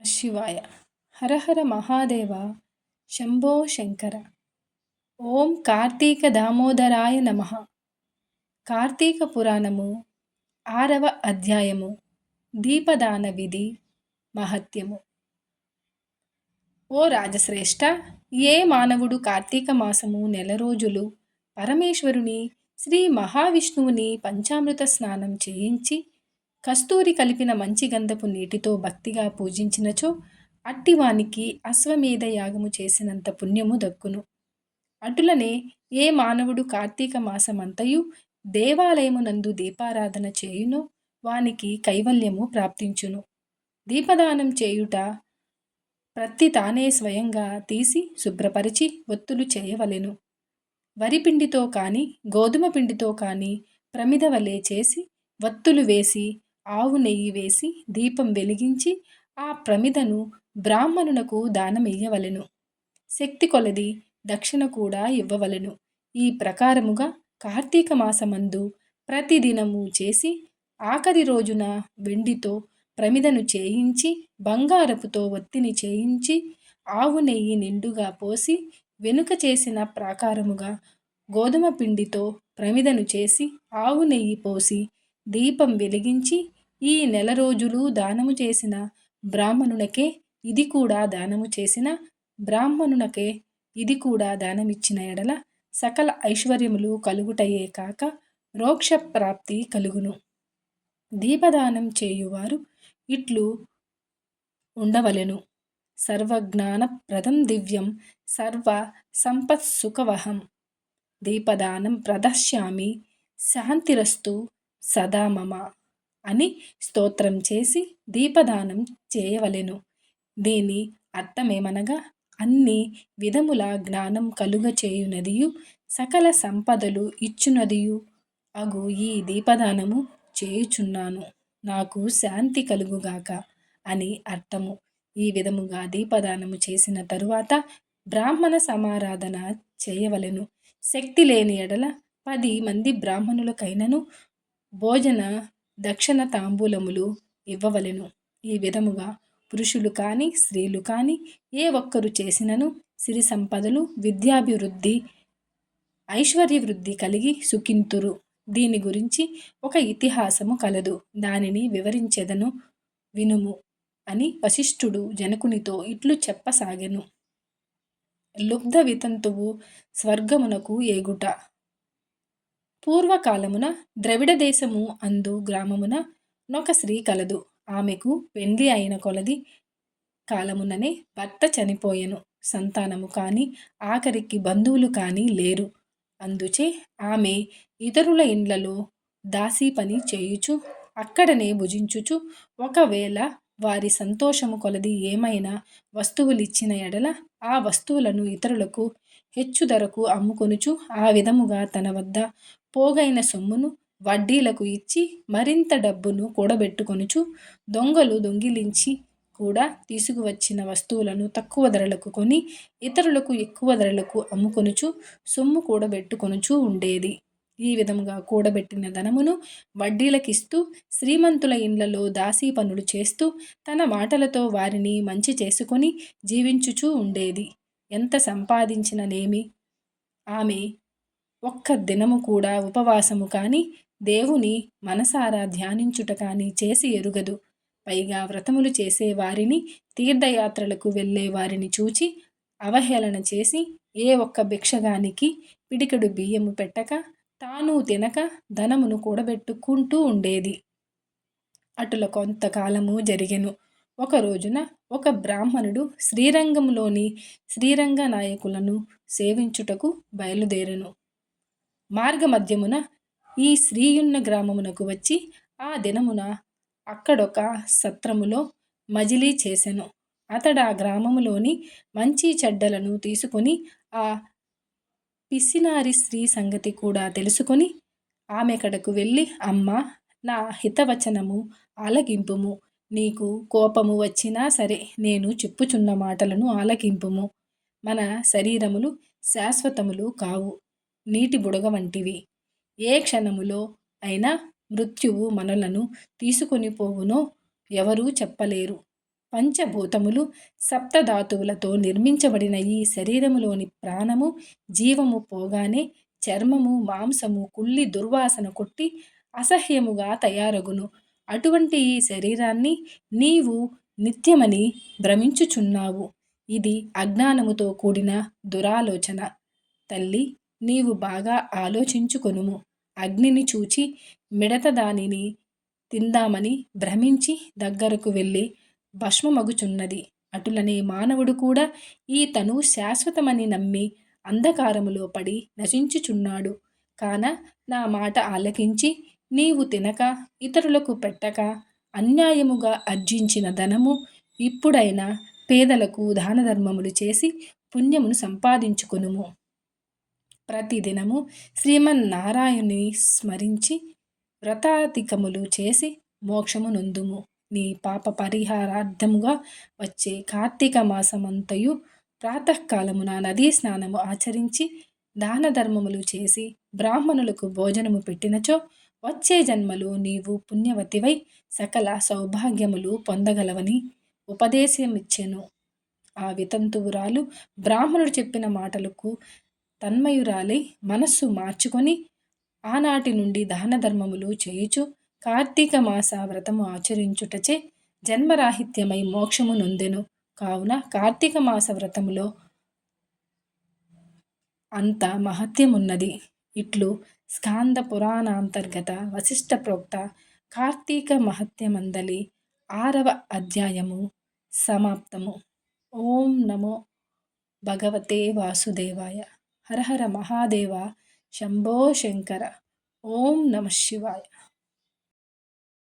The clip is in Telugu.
శివాయ. హరహర మహాదేవ శంభో శంకర. ఓం కార్తీక దామోదరాయ నమ. కార్తీక పురాణము ఆరవ అధ్యాయము దీపదాన విధి మహత్యము. ఓ రాజశ్రేష్ఠ ఏ మానవుడు కార్తీక మాసము నెల రోజులు పరమేశ్వరుని శ్రీ మహావిష్ణువుని పంచామృత స్నానం చేయించి కస్తూరి కలిపిన మంచి గంధపు నీటితో భక్తిగా పూజించినచో అట్టివానికి అశ్వమేధ యాగము చేసినంత పుణ్యము దక్కును. అటులనే ఏ మానవుడు కార్తీక మాసమంతయు దేవాలయమునందు దీపారాధన చేయునో వానికి కైవల్యము ప్రాప్తించును. దీపదానం చేయుట ప్రతి తానే స్వయంగా తీసి శుభ్రపరిచి ఒత్తులు చేయవలెను. వరిపిండితో కానీ గోధుమ పిండితో కానీ ప్రమిద వలె చేసి వత్తులు వేసి ఆవు నెయ్యి వేసి దీపం వెలిగించి ఆ ప్రమిదను బ్రాహ్మణునకు దానమియ్యవలెను శక్తి కొలది దక్షిణ కూడా ఇవ్వవలెను. ఈ ప్రకారముగా కార్తీక మాసమందు ప్రతిదినము చేసి ఆఖరి రోజున వెండితో ప్రమిదను చేయించి బంగారపుతో ఒత్తిని చేయించి ఆవు నెయ్యి నిండుగా పోసి వెనుక చేసిన ప్రాకారముగా గోధుమ పిండితో ప్రమిదను చేసి ఆవు నెయ్యి పోసి దీపం వెలిగించి ఈ నెల రోజులు దానము చేసిన బ్రాహ్మణునకే ఇది కూడా దానము చేసిన బ్రాహ్మణునకే ఇది కూడా దానమిచ్చిన ఎడల సకల ఐశ్వర్యములు కలుగుటయే కాక రోక్ష ప్రాప్తి కలుగును. దీపదానం చేయువారు ఇట్లు ఉండవలెను. సర్వజ్ఞానప్రదం దివ్యం సర్వ సంపత్సుఖవహం. దీపదానం ప్రదశ్యామి శాంతిరస్తు సదా మమ అని స్తోత్రం చేసి దీపదానం చేయవలెను. దీని అర్థమేమనగా అన్ని విధముల జ్ఞానం కలుగ చేయునదియు సకల సంపదలు ఇచ్చునదియు. అగు ఈ దీపదానము చేయుచున్నాను నాకు శాంతి కలుగుగాక అని అర్థము. ఈ విధముగా దీపదానము చేసిన తరువాత బ్రాహ్మణ సమారాధన చేయవలెను. శక్తి లేని ఎడల పది మంది బ్రాహ్మణులకైనను భోజన దక్షిణ తాంబూలములు ఇవ్వవలెను. ఈ విధముగా పురుషులు కానీ స్త్రీలు కానీ ఏ ఒక్కరు చేసినను సిరి సంపదలు విద్యాభివృద్ధి ఐశ్వర్య వృద్ధి కలిగి సుఖింతురు. దీని గురించి ఒక ఇతిహాసము కలదు. దానిని వివరించెదను వినుము అని వశిష్ఠుడు జనకునితో ఇట్లు చెప్పసాగెను. లుబ్ధ వితంతువు స్వర్గమునకు ఏగుట. పూర్వకాలమున ద్రవిడ దేశము అందు గ్రామమున నొక స్త్రీ కలదు. ఆమెకు పెండ్లి అయిన కొలది కాలముననే భర్త చనిపోయెను. సంతానము కానీ ఆఖరికి బంధువులు కానీ లేరు. అందుచే ఆమె ఇతరుల ఇండ్లలో దాసీ పని చేయుచు అక్కడనే భుజించుచు ఒకవేళ వారి సంతోషము కొలది ఏమైనా వస్తువులిచ్చిన ఎడల ఆ వస్తువులను ఇతరులకు హెచ్చు ధరకు అమ్ముకొనుచు ఆ విధముగా తన వద్ద పోగైన సొమ్మును వడ్డీలకు ఇచ్చి మరింత డబ్బును కూడబెట్టుకొనుచు దొంగలు దొంగిలించి కూడా తీసుకువచ్చిన వస్తువులను తక్కువ ధరలకు కొని ఇతరులకు ఎక్కువ ధరలకు అమ్ముకొనుచు సొమ్ము కూడబెట్టుకొనుచు ఉండేది. ఈ విధంగా కూడబెట్టిన ధనమును వడ్డీలకిస్తూ శ్రీమంతుల ఇండ్లలో దాసీ పనులు చేస్తూ తన మాటలతో వారిని మంచి చేసుకొని జీవించుచూ ఉండేది. ఎంత సంపాదించిననేమి? ఆమె ఒక్క దినము కూడా ఉపవాసము కానీ దేవుని మనసారా ధ్యానించుట కానీ చేసి ఎరుగదు. పైగా వ్రతములు చేసే వారిని తీర్థయాత్రలకు వెళ్ళే వారిని చూచి అవహేళన చేసి ఏ ఒక్క భిక్షగానికి పిడికెడు బియ్యము పెట్టక తాను తినక ధనమును కూడబెట్టుకుంటూ ఉండేది. అటుల కొంతకాలము జరిగెను. ఒక రోజున ఒక బ్రాహ్మణుడు శ్రీరంగంలోని శ్రీరంగ నాయకులను సేవించుటకు బయలుదేరెను. మార్గమధ్యమున ఈ శ్రీయున్న గ్రామమునకు వచ్చి ఆ దినమున అక్కడొక సత్రములో మజిలీ చేసెను. అతడు ఆ గ్రామములోని మంచి చెడ్డలను తీసుకొని ఆ పిసినారి స్త్రీ సంగతి కూడా తెలుసుకొని ఆమె కడకు వెళ్ళి అమ్మ నా హితవచనము ఆలకింపుము. నీకు కోపము వచ్చినా సరే నేను చెప్పుచున్న మాటలను ఆలకింపుము. మన శరీరములు శాశ్వతములు కావు. నీటి బుడగ వంటివి. ఏ క్షణములో అయినా మృత్యువు మనలను తీసుకొని పోవునో ఎవరూ చెప్పలేరు. పంచభూతములు సప్తధాతువులతో నిర్మించబడిన ఈ శరీరములోని ప్రాణము జీవము పోగానే చర్మము మాంసము కుళ్ళి దుర్వాసన కొట్టి అసహ్యముగా తయారగును. అటువంటి ఈ శరీరాన్ని నీవు నిత్యమని భ్రమించుచున్నావు. ఇది అజ్ఞానముతో కూడిన దురాలోచన. తల్లి నీవు బాగా ఆలోచించుకొనుము. అగ్నిని చూచి మిడత దానిని తిందామని భ్రమించి దగ్గరకు వెళ్ళి భస్మమగుచున్నది. అటులనే మానవుడు కూడా ఈ తను శాశ్వతమని నమ్మి అంధకారములో పడి నశించుచున్నాడు. కాన నా మాట ఆలకించి నీవు తినక ఇతరులకు పెట్టక అన్యాయముగా అర్జించిన ధనము ఇప్పుడైనా పేదలకు దానధర్మములు చేసి పుణ్యమును సంపాదించుకొనుము. ప్రతిదినము శ్రీమన్నారాయణుని స్మరించి వ్రతాధికములు చేసి మోక్షము నొందుము నీ పాప పరిహారార్థముగా వచ్చే కార్తీక మాసమంతయు ప్రాతకాలమున నదీ స్నానము ఆచరించి దాన ధర్మములు చేసి బ్రాహ్మణులకు భోజనము పెట్టినచో వచ్చే జన్మలో నీవు పుణ్యవతివై సకల సౌభాగ్యములు పొందగలవని ఉపదేశమిచ్చెను. ఆ వితంతువురాలు బ్రాహ్మణుడు చెప్పిన మాటలకు తన్మయురాలై మనస్సు మార్చుకొని ఆనాటి నుండి దాన ధర్మములు చేయుచు కార్తీక మాస వ్రతము ఆచరించుటచే జన్మరాహిత్యమై మోక్షము నొందెను. కావున కార్తీక మాస వ్రతములో అంత మహత్యమున్నది. ఇట్లు స్కాంద పురాణాంతర్గత వశిష్ట ప్రోక్త కార్తీక మహత్యమందలి ఆరవ అధ్యాయము సమాప్తము. ఓం నమో భగవతే వాసుదేవాయ. హర హర మహాదేవ శంభో శంకర ఓం నమ శివాయ